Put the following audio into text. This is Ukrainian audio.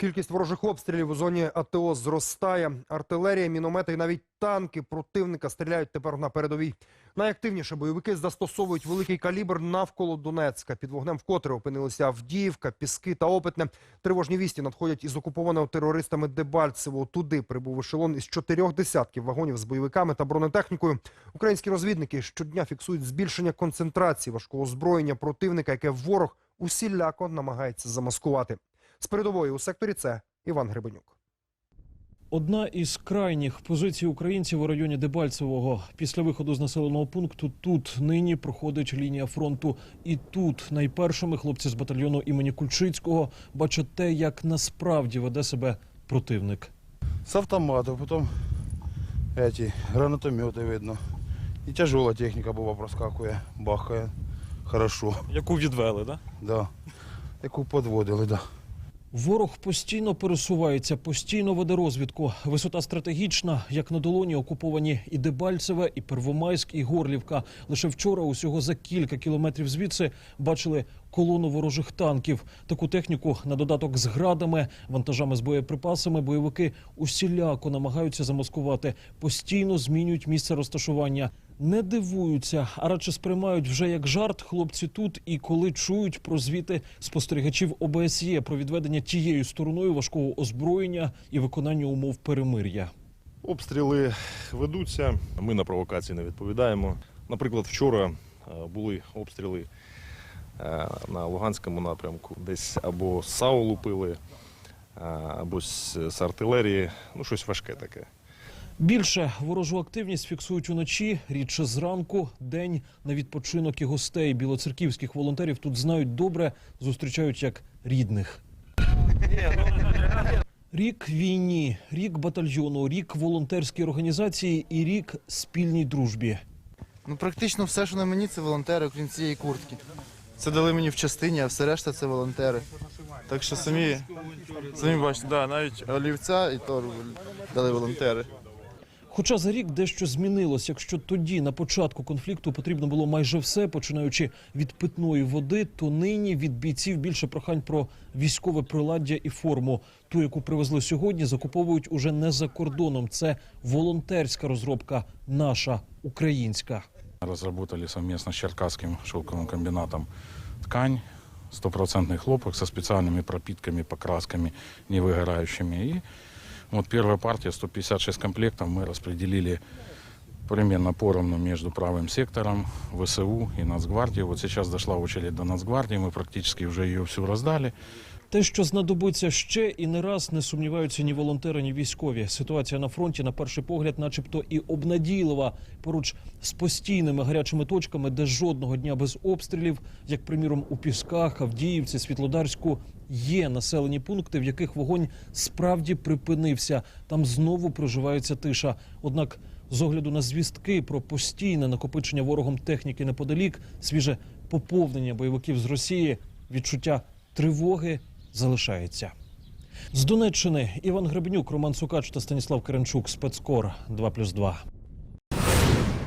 Кількість ворожих обстрілів у зоні АТО зростає. Артилерія, міномети і навіть танки противника стріляють тепер на передовій. Найактивніше бойовики застосовують великий калібр навколо Донецька. Під вогнем вкотре опинилися Авдіївка, Піски та Опитне. Тривожні вісті надходять із окупованого терористами Дебальцево. Туди прибув ешелон із чотирьох десятків вагонів з бойовиками та бронетехнікою. Українські розвідники щодня фіксують збільшення концентрації важкого озброєння противника, яке ворог усіляко намагається замаскувати. З передової у секторі це Іван Гребенюк. Одна із крайніх позицій українців у районі Дебальцевого після виходу з населеного пункту тут нині проходить лінія фронту. І тут найпершими хлопці з батальйону імені Кульчицького бачать те, як насправді веде себе противник. С автоматов, потом эти гранатометы видно. И тяжелая техника була проскакує, бахає. Хорошо, Яку відвели, да? да. Яку подводили, да. Ворог постійно пересувається, постійно веде розвідку. Висота стратегічна, як на долоні окуповані і Дебальцеве, і Первомайськ, і Горлівка. Лише вчора, усього за кілька кілометрів звідси, бачили колону ворожих танків. Таку техніку на додаток з градами, вантажами з боєприпасами. Бойовики усіляко намагаються замаскувати, постійно змінюють місце розташування. Не дивуються, а радше сприймають вже як жарт хлопці тут. І коли чують про звіти спостерігачів ОБСЄ про відведення тією стороною важкого озброєння і виконання умов перемир'я. Обстріли ведуться. Ми на провокації не відповідаємо. Наприклад, вчора е, були обстріли е, на Луганському напрямку. Десь або з САУ лупили, е, або з, артилерії. Ну, щось важке таке. Більше ворожу активність фіксують уночі, рідше зранку, день на відпочинок і гостей. Білоцерківських волонтерів тут знають добре, зустрічають як рідних. Рік війні, рік батальйону, рік волонтерській організації і рік спільній дружбі. Ну, практично все, що на мені, це волонтери, окрім цієї куртки. Це дали мені в частині, а все решта це волонтери. Так що самі, самі бачите, да, навіть олівця і то дали волонтери. Хоча за рік дещо змінилось, якщо тоді на початку конфлікту потрібно було майже все, починаючи від питної води, то нині від бійців більше прохань про військове приладдя і форму. Ту, яку привезли сьогодні, закуповують уже не за кордоном. Це волонтерська розробка, наша українська. Разработали совместно с Черкасским шелковым комбинатом ткань, стопроцентный хлопок со специальными пропитками, покрасками, не выгорающими. И вот первая партия, 156 комплектов, мы распределили примерно поровну между правым сектором, ВСУ и Нацгвардией. Вот сейчас дошла очередь до Нацгвардии, мы практически уже ее всю раздали. Те, що знадобиться ще і не раз не сумніваються ні волонтери, ні військові. Ситуація на фронті, на перший погляд, начебто, і обнадійлива поруч з постійними гарячими точками, де жодного дня без обстрілів, як приміром у Пісках, Авдіївці, Світлодарську, є населені пункти, в яких вогонь справді припинився. Там знову проживається тиша. Однак, з огляду на звістки про постійне накопичення ворогом техніки неподалік, свіже поповнення бойовиків з Росії, відчуття тривоги залишається. З Донеччини Іван Гребнюк, Роман Сукач та Станіслав Керенчук. Спецкор 2+,2.